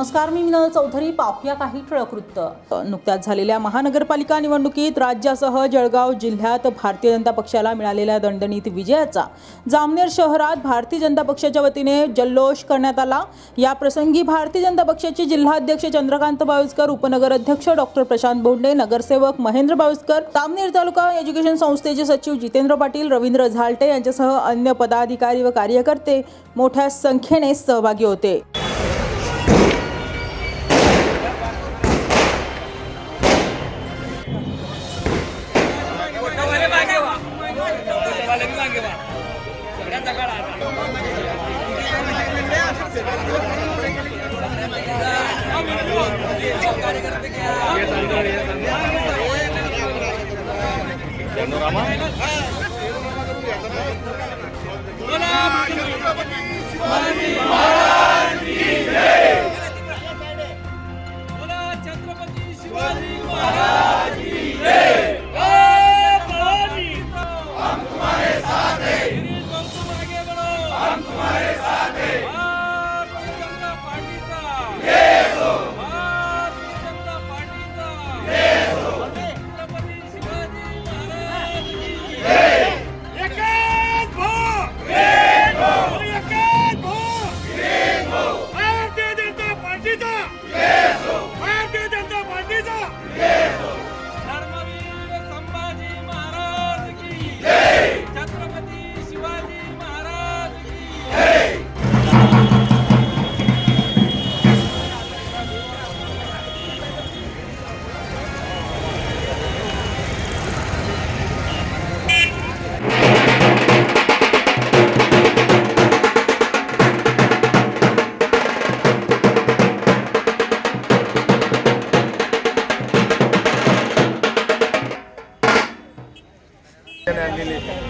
नमस्कार मी मिनल चौधरी पाहूया काही ठळक वृत्त. नुकत्याच झालेल्या महानगरपालिका निवडणुकीत राज्यासह जळगाव जिल्ह्यात भारतीय जनता पक्षाला मिळालेल्या दणदणीत विजयाचा जामनेर शहरात भारतीय जनता पक्षाच्या वतीने जल्लोष करण्यात आला. या प्रसंगी भारतीय जनता पक्षाचे जिल्हाध्यक्ष चंद्रकांत बावस्कर उपनगर अध्यक्ष डॉक्टर प्रशांत बोंडे नगरसेवक महेंद्र बावस्कर जामनेर तालुका एज्युकेशन संस्थेचे सचिव जितेंद्र पाटील रवींद्र झालटे यांच्यासह अन्य पदाधिकारी व कार्यकर्ते मोठ्या संख्येने सहभागी होते. वाले बी मागे वा सगळ्यांचा काढा आता. बोला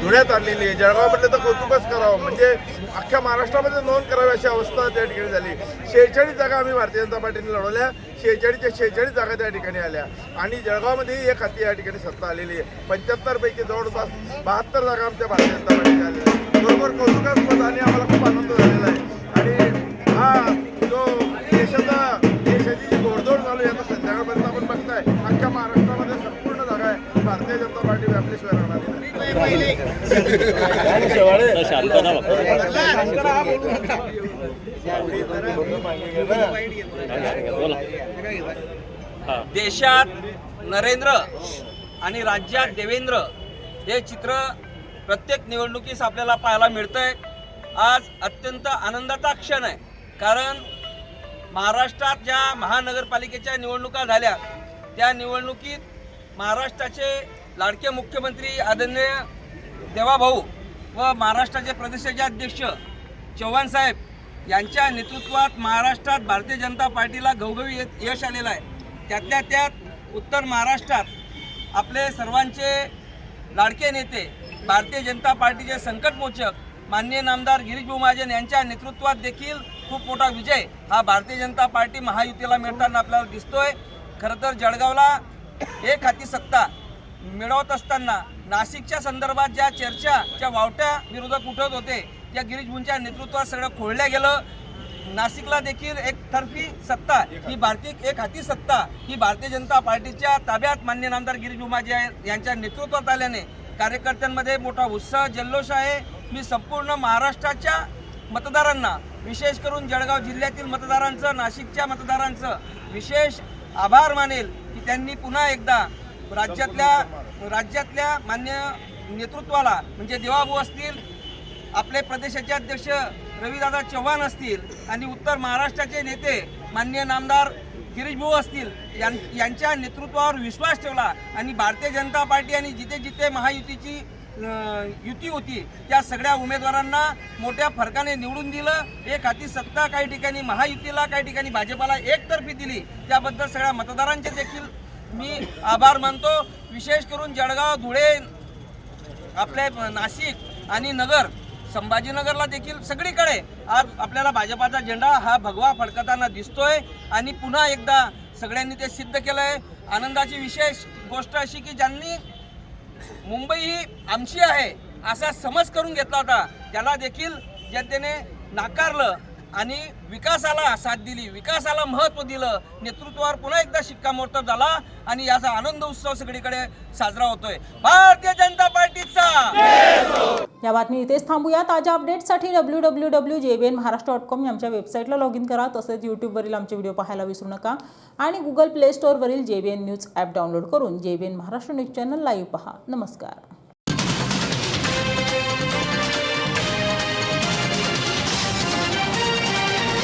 धुळ्यात आणलेली आहे. जळगावमधले तर कौतुकच करावं. म्हणजे अख्ख्या महाराष्ट्रामध्ये नोंद करावी अशी अवस्था त्या ठिकाणी झाली. शेहेचाळीस जागा आम्ही भारतीय जनता पार्टीने लढवल्या. शेहेचाळीसच्या शेहेचाळीस जागा त्या ठिकाणी आल्या. आणि जळगावमध्येही एक हाती या ठिकाणी सत्ता आलेली आहे. पंच्याहत्तरपैकी जवळपास बहात्तर जागा आमच्या भारतीय जनता पार्टीने आलेल्या बरोबर कौतुकास्पद आणि देशात नरेंद्र आणि राज्यात देवेंद्र हे चित्र प्रत्येक निवडणुकीस आपल्याला पाहायला मिळतंय. आज अत्यंत आनंदाचा क्षण आहे. कारण महाराष्ट्रात ज्या महानगरपालिकेच्या निवडणुका झाल्या त्या निवडणुकीत महाराष्ट्राचे लाडके मुख्यमंत्री आदरणीय देवाभाऊ व महाराष्ट्राचे प्रदेशाचे अध्यक्ष चव्हाण साहेब यांच्या नेतृत्वात महाराष्ट्रात भारतीय जनता पार्टीला घवघवी यश- यश आलेलं आहे. त्यातल्या त्यात उत्तर महाराष्ट्रात आपले सर्वांचे लाडके नेते भारतीय जनता पार्टीचे संकटमोचक माननीय नामदार गिरीश महाजन यांच्या नेतृत्वात देखील खूप मोठा विजय हा भारतीय जनता पार्टी महायुतीला मिळताना आपल्याला दिसतोय. खरं तर जळगावला एक हाती सत्ता मिळवत असताना नाशिकच्या संदर्भात ज्या चर्चा ज्या वावट्या विरोधक उठत होते त्या गिरीश नेतृत्वात सगळं खोळलं गेलं. नाशिकला देखील एक तर्फी सत्ता ही भारतीय एक हाती सत्ता ही भारतीय जनता पार्टीच्या ताब्यात मान्य नामदार गिरीश बुमाजी यांच्या नेतृत्वात आल्याने कार्यकर्त्यांमध्ये मोठा उत्साह जल्लोष आहे. मी संपूर्ण महाराष्ट्राच्या मतदारांना विशेष करून जळगाव जिल्ह्यातील मतदारांचं नाशिकच्या मतदारांचं विशेष आभार मानेल की त्यांनी पुन्हा एकदा राज्यातल्या राज्यातल्या मान्य नेतृत्वाला म्हणजे देवाभाऊ असतील आपले प्रदेशाचे अध्यक्ष रवीदादा चव्हाण असतील आणि उत्तर महाराष्ट्राचे नेते माननीय नामदार गिरीशभाऊ असतील यां यांच्या नेतृत्वावर विश्वास ठेवला. आणि भारतीय जनता पार्टी आणि जिथे जिथे महायुतीची युती होती त्या सगळ्या उमेदवारांना मोठ्या फरकाने निवडून दिलं. एक हाती सत्ता काही ठिकाणी महायुतीला काही ठिकाणी भाजपाला एकतर्फी दिली. त्याबद्दल सगळ्या मतदारांचे देखील मी आभार मानतो. विशेष करून जळगाव धुळे आपले नाशिक आणि नगर संभाजीनगरला देखील सगळीकडे आज आपल्याला भाजपाचा झेंडा हा भगवा फडकताना दिसतोय आणि पुन्हा एकदा सगळ्यांनी ते सिद्ध केलं आहे आनंदाची विशेष गोष्ट अशी की ज्यांनी मुंबई ही आमची आहे असा समज करून घेतला होता त्याला देखील जनतेने नाकारलं. आणि विकासाला साथ दिली विकासाला महत्त्व दिलं नेतृत्वावर पुन्हा एकदा शिक्कामोर्तब झाला आणि याचा आनंद उत्सव सगळीकडे साजरा होतोय. भारतीय जनता पार्टीचा! या बातमी इथेच थांबूया. ताज्या अपडेट्ससाठी W W W J B N Maharashtra dot com आमच्या वेबसाईटला लॉग इन करा तसेच यूट्यूबवरील आमचे व्हिडिओ पाहायला विसरू नका. आणि Google play स्टोअरवरील J B N news app download करून J B N Maharashtra news channel live पहा. नमस्कार.